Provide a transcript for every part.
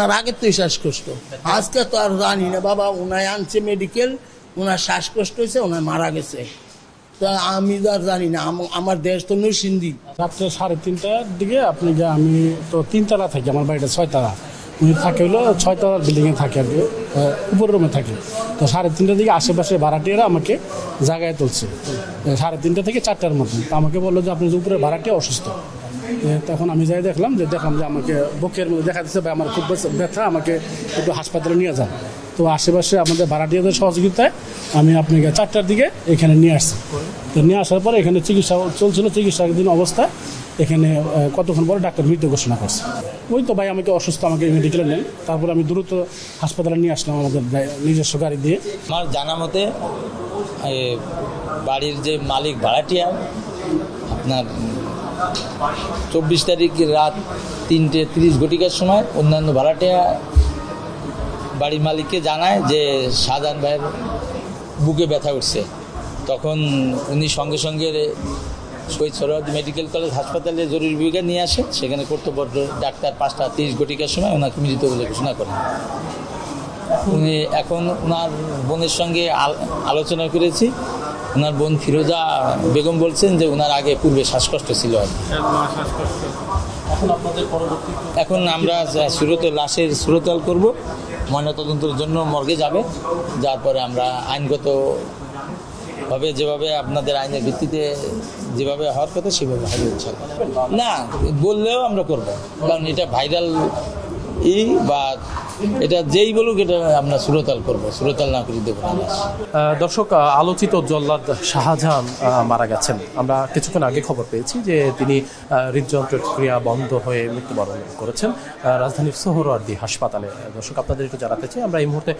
তার আগে তুই শ্বাসকষ্ট। আজকে তো আর জানি না, বাবা ওনায় আনছে মেডিকেল ওনার শ্বাসকষ্ট হয়েছে ওনার মারা গেছে। তা আমি তো আর জানি না আমার দেশ তো নৈসিন্দি রাত্রে সাড়ে তিনটার দিকে আপনি যে আমি তো তিনতলা থাকি, আমার বাড়িটা ছয়তলা। উনি থাকে হলো ছয়তলার বিল্ডিংয়ে থাকে আর কি উপরের রুমে থাকে। তো সাড়ে তিনটা থেকে আশেপাশে ভাড়াটিয়ারা আমাকে জায়গায় তুলছে। সাড়ে তিনটা থেকে চারটার মধ্যে তো আমাকে বলল যে, আপনি যে উপরে ভাড়াটিয়া অসুস্থ। তখন আমি যাই দেখলাম যে দেখলাম যে আমাকে বুকের মধ্যে দেখা দিচ্ছে আমার খুব ব্যথা, আমাকে একটু হাসপাতালে নিয়ে যান। তো আশেপাশে আমাদের ভাড়াটিয়াদের সহযোগিতায় আমি আপনাকে চারটার দিকে এখানে নিয়ে আসছি। তো নিয়ে আসার পরে এখানে চিকিৎসা চলছিল, চিকিৎসাধীন অবস্থায় এখানে কতক্ষণ পরে ডাক্তার মৃত্যু ঘোষণা করছে। ওই তো ভাই আমাকে অসুস্থ, আমাকে মেডিকেলে নেন তারপর আমি দ্রুত হাসপাতালে নিয়ে আসলাম আমাদের নিজস্ব গাড়ি দিয়ে। আমার জানা মতে বাড়ির যে মালিক ভাড়াটিয়া, আপনার চব্বিশ তারিখ রাত তিনটে তিরিশ ঘটিকার সময় অন্যান্য ভাড়াটিয়া বাড়ির মালিককে জানায় যে শাহজাহান ভাইয়ের বুকে ব্যথা উঠছে। তখন উনি সঙ্গে সঙ্গে শহীদ সরোয়ার্দী মেডিকেল কলেজ হাসপাতালে জরুরি বিভাগে নিয়ে আসে সেখানে কর্তব্যরত ডাক্তার পাঁচটা তিরিশ ঘটিকার সময় ওনাকে মৃত বলে ঘোষণা করেন। উনি এখন ওনার বোনের সঙ্গে আল- আলোচনা করেছি। ওনার বোন ফিরোজা বেগম বলছেন যে ওনার আগে পূর্বে শ্বাসকষ্ট ছিল আর এখন আমরা যা- সুরত লাশের সুরতল করব। ময়নাতদন্তের জন্য মর্গে যাবে। যার পরে আমরা আইনগত ভাবে যেভাবে আপনাদের আইনের ভিত্তিতে যেভাবে হওয়ার কথা সেভাবে হবে ইচ্ছা না, বললেও আমরা করব। কারণ এটা ভাইরাল ই বা এটা যেই বলুক এটা আমরা সুরতাল করব সুরতাল না করে দেবো দর্শক আলোচিত জল্লাদ শাহজাহান মারা গেছেন। আমরা কিছুক্ষণ আগে খবর পেয়েছি যে তিনি আহ, হৃদযন্ত্রের ক্রিয়া বন্ধ হয়ে মৃত্যুবরণ করেছেন রাজধানীর সোহরওয়ার্দী হাসপাতালে। দর্শক আপনাদের একটু জানাতে চাই আমরা এই মুহূর্তে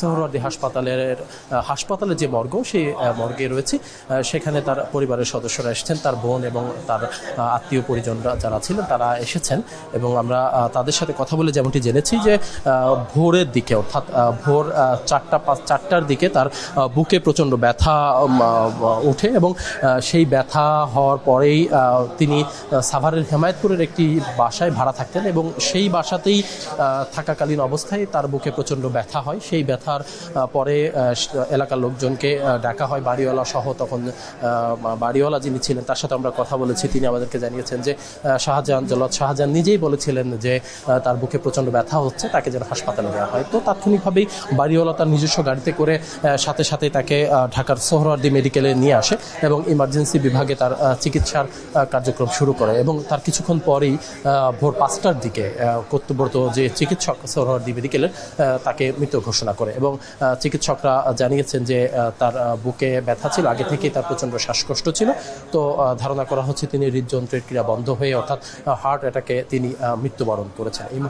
সোহরওয়ার্দী হাসপাতালের আহ, হাসপাতালে যে মর্গ সেই মর্গে রয়েছি। সেখানে তার পরিবারের সদস্যরা এসেছেন তার বোন এবং তার আত্মীয় পরিজনরা যারা ছিলেন তারা এসেছেন এবং আমরা তাদের সাথে কথা বলে যেমনটি জেনেছি যে ভোরের দিকে, অর্থাৎ ভোর চারটা পাঁচ, চারটার দিকে তার বুকে প্রচণ্ড ব্যথা ওঠে এবং সেই ব্যথা হওয়ার পরেই তিনি সাভারের হেমায়তপুরের একটি বাসায় ভাড়া থাকতেন এবং সেই বাসাতেই থাকাকালীন অবস্থায় তার বুকে প্রচণ্ড ব্যথা হয়। সেই ব্যথার পরে এলাকার লোকজনকে ডাকা হয় বাড়িওয়ালা সহ। তখন বাড়িওয়ালা যিনি ছিলেন তার সাথে আমরা কথা বলেছি। তিনি আমাদেরকে জানিয়েছেন যে শাহজাহান জল্লাদ শাহজাহান নিজেই বলেছিলেন যে তার বুকে প্রচণ্ড ব্যথা হচ্ছে, তাকে যেন হাসপাতালে নেওয়া হয়। তো তাৎক্ষণিকভাবেই বাড়িওয়ালা তার নিজস্ব গাড়িতে করে সাথে সাথে তাকে ঢাকার সোহরাওয়ার্দী মেডিকেলে নিয়ে আসে এবং ইমার্জেন্সি বিভাগে তার চিকিৎসার কার্যক্রম শুরু করে এবং তার কিছুক্ষণ পরেই ভোর পাঁচটার দিকে কর্তব্যরত যে চিকিৎসক সোহরাওয়ার্দী মেডিকেলের তাকে মৃত ঘোষণা করে এবং চিকিৎসকরা জানিয়েছেন যে তার বুকে ব্যথা ছিল, আগে থেকেই তার প্রচণ্ড শ্বাসকষ্ট ছিল। তো ধারণা করা হচ্ছে তিনি হৃদযন্ত্রের ক্রিয়া বন্ধ হয়ে অর্থাৎ হার্ট অ্যাটাকে তিনি মৃত্যুবরণ করেছেন।